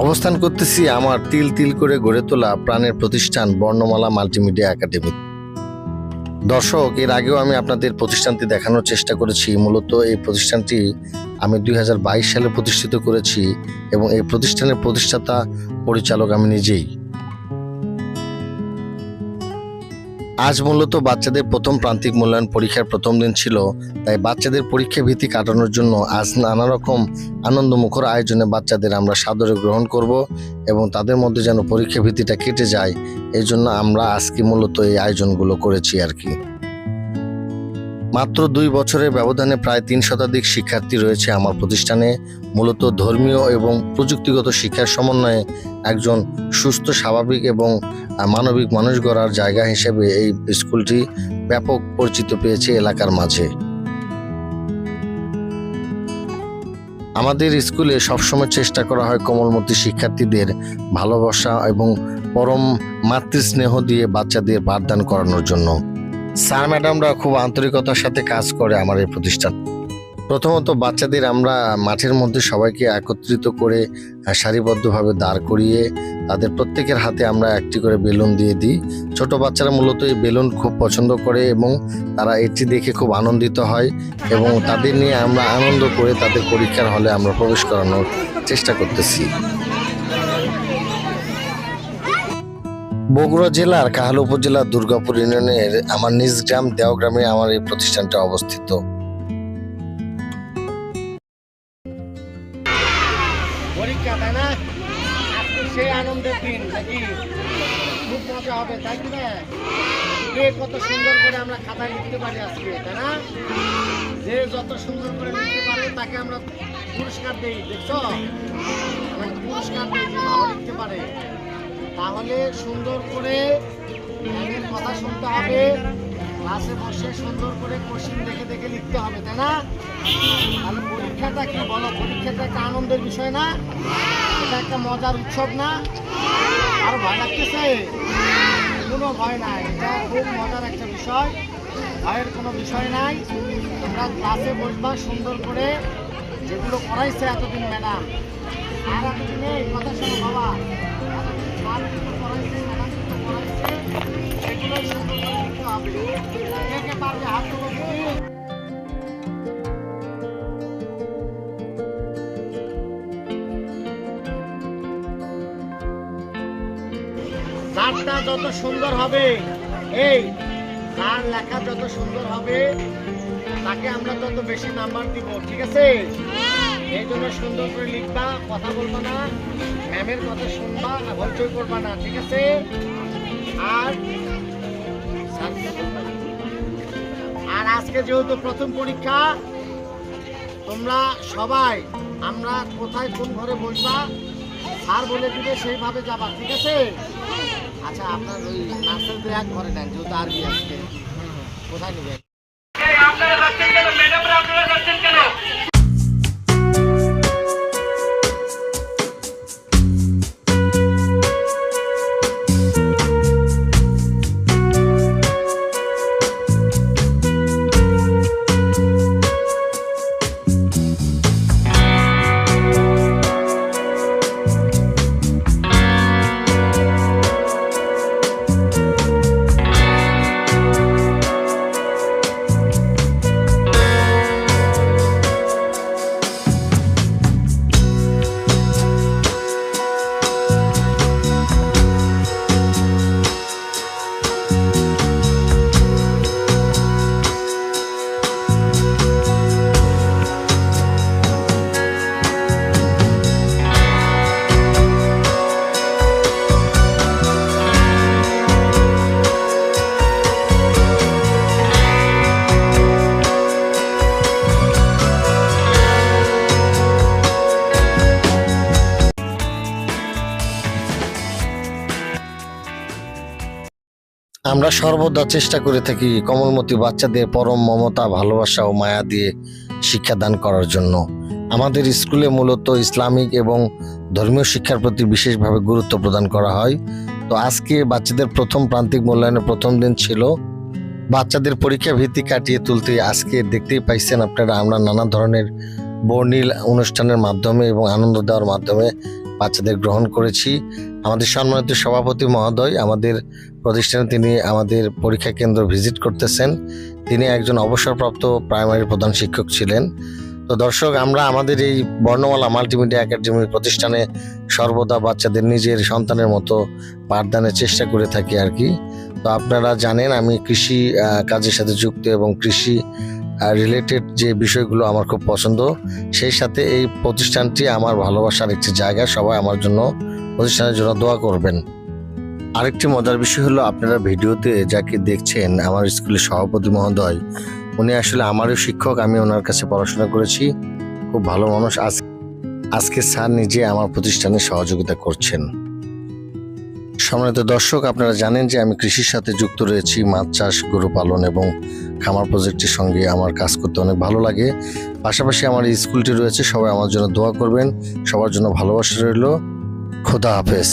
অবস্থান করতেছি আমার তিল তিল করে গড়ে তোলা প্রাণের প্রতিষ্ঠান বর্ণমালা মাল্টিমিডিয়া একাডেমি। দর্শক, এর আগেও আমি আপনাদের প্রতিষ্ঠানটি দেখানোর চেষ্টা করেছি। মূলত এই প্রতিষ্ঠানটি আমি দুই হাজার বাইশ সালে প্রতিষ্ঠিত করেছি এবং এই প্রতিষ্ঠানের প্রতিষ্ঠাতা পরিচালক আমি নিজেই। আজ মূলত বাচ্চাদের প্রথম প্রান্তিক মূল্যায়ন পরীক্ষার প্রথম দিন ছিল, তাই বাচ্চাদের পরীক্ষা ভীতি কাটানোর জন্য আজ নানা রকম আনন্দমুখর আয়োজনে বাচ্চাদের আমরা সাদরে গ্রহণ করব এবং তাদের মধ্যে যেন পরীক্ষা ভীতিটা কেটে যায়, এই জন্য আমরা আজকে মূলত এই আয়োজনগুলো করেছি আর কি। মাত্র দুই বছরের ব্যবধানে প্রায় তিন শতাধিক শিক্ষার্থী রয়েছে আমার প্রতিষ্ঠানে। মূলত ধর্মীয় এবং প্রযুক্তিগত শিক্ষার সমন্বয়ে একজন সুস্থ, স্বাভাবিক এবং মানবিক মানুষ গড়ার জায়গা হিসেবে এই স্কুলটি ব্যাপক পরিচিত পেয়েছে এলাকার মাঝে। আমাদের স্কুলে সবসময় চেষ্টা করা হয় কোমলমতি শিক্ষার্থীদের ভালোবাসা এবং পরম মাতৃস্নেহ দিয়ে বাচ্চাদের পাঠদান করানোর জন্য। স্যার ম্যাডামরা খুব আন্তরিকতার সাথে কাজ করে আমার এই প্রতিষ্ঠান। প্রথমত বাচ্চাদের আমরা মাঠের মধ্যে সবাইকে একত্রিত করে সারিবদ্ধভাবে দাঁড় করিয়ে তাদের প্রত্যেকের হাতে আমরা একটি করে বেলুন দিয়ে দিই। ছোট বাচ্চারা মূলত এই বেলুন খুব পছন্দ করে এবং তারা এটি দেখে খুব আনন্দিত হয় এবং তাদের নিয়ে আমরা আনন্দ করে তাদের পরীক্ষার হলে আমরা প্রবেশ করানোর চেষ্টা করতেছি। বগুড়া জেলার কাহাল উপজেলার দুর্গাপুর ইউনিয়নের আমার নিজ গ্রাম দেওগ্রামে আমার এই প্রতিষ্ঠানটা অবস্থিত। পুরস্কার দেই, দেখছ? পুরস্কার পারে। তাহলে সুন্দর করে ম্যামের কথা শুনতে হবে। ক্লাসে বসে সুন্দর করে কোশ্চিন দেখে দেখে লিখতে হবে, তাই না? তাহলে পরীক্ষাটা কি বলো? পরীক্ষাটা একটা আনন্দের বিষয় না? এটা একটা মজার উৎসব না? আর ভয় লাগতেছে? কোনো ভয় নাই। এটা খুব মজার একটা বিষয়। ভয়ের কোনো বিষয় নাই। তোমরা ক্লাসে বসবা সুন্দর করে। যেগুলো করাইছে এতদিন ম্যাডাম। আর এতদিনে কথা শোনো বাবা। যারটা যত সুন্দর হবে, এই যার লেখা যত সুন্দর হবে, তাকে আমরা তত বেশি নাম্বার দিব, ঠিক আছে? এই জন্য সুন্দর করে লিখবা, কথা বলবা না, ম্যামের কথা শুনবা, আর হইচই করবা না, ঠিক আছে? আর আর আজকে যেহেতু প্রথম পরীক্ষা, তোমরা সবাই, আমরা কোথায় কোন ঘরে বসবা, স্যার বলে দিবে সেইভাবে যাবা, ঠিক আছে? আচ্ছা আপনার ওই নার্সারিতে এক ঘরে নেন, যেহেতু আর আরবি আজকে কোথায় নেবেন আমরা সর্বদা চেষ্টা করে থাকি কমলমতি বাচ্চাদের পরম মমতা, ভালোবাসা ও মায়া দিয়ে শিক্ষাদান করার জন্য। আমাদের স্কুলে মূলত ইসলামিক এবং ধর্মীয় শিক্ষার প্রতি বিশেষভাবে গুরুত্ব প্রদান করা হয়। তো আজকে বাচ্চাদের প্রথম প্রান্তিক মূল্যায়নের প্রথম দিন ছিল। বাচ্চাদের পরীক্ষা ভিত্তি কাটিয়ে তুলতে আজকে দেখতেই পাইছেন আপনারা, আমরা নানা ধরনের বর্ণিল অনুষ্ঠানের মাধ্যমে এবং আনন্দ দেওয়ার মাধ্যমে বাচ্চাদের গ্রহণ করেছি। আমাদের সম্মানিত সভাপতি মহোদয়, আমাদের প্রতিষ্ঠানে তিনি আমাদের পরীক্ষা কেন্দ্র ভিজিট করতেছেন। তিনি একজন অবসরপ্রাপ্ত প্রাইমারি প্রধান শিক্ষক ছিলেন। তো দর্শক, আমরা আমাদের এই বর্ণমালা মাল্টিমিডিয়া একাডেমি প্রতিষ্ঠানে সর্বদা বাচ্চাদের নিজের সন্তানের মতো পাঠদানের চেষ্টা করে থাকি আর কি। তো আপনারা জানেন, আমি কৃষি কাজের সাথে যুক্ত এবং কৃষি রিলেটেড যে বিষয়গুলো আমার খুব পছন্দ, সেই সাথে এই প্রতিষ্ঠানটি আমার ভালোবাসার একটি জায়গা। সবাই আমার জন্য প্রতিষ্ঠানের জন্য দোয়া করবেন। আরেকটি মজার বিষয় হলো, আপনারা ভিডিওতে যাকে দেখছেন, আমার স্কুলের সভাপতি মহোদয়, উনি আসলে আমারও শিক্ষক, আমি ওনার কাছে পড়াশোনা করেছি। খুব ভালো মানুষ। আজ, আজকে স্যার নিজে আমার প্রতিষ্ঠানে সহযোগিতা করছেন। সম্মানিত দর্শক, আপনারা জানেন যে আমি কৃষির সাথে যুক্ত রয়েছি। মাছ চাষ, গরু পালন এবং খামার প্রজেক্টের সঙ্গে আমার কাজ করতে অনেক ভালো লাগে। পাশাপাশি আমার স্কুলটি রয়েছে, সবাই আমার জন্য দোয়া করবেন। সবার জন্য ভালোবাসা রইল। খোদা হাফেজ।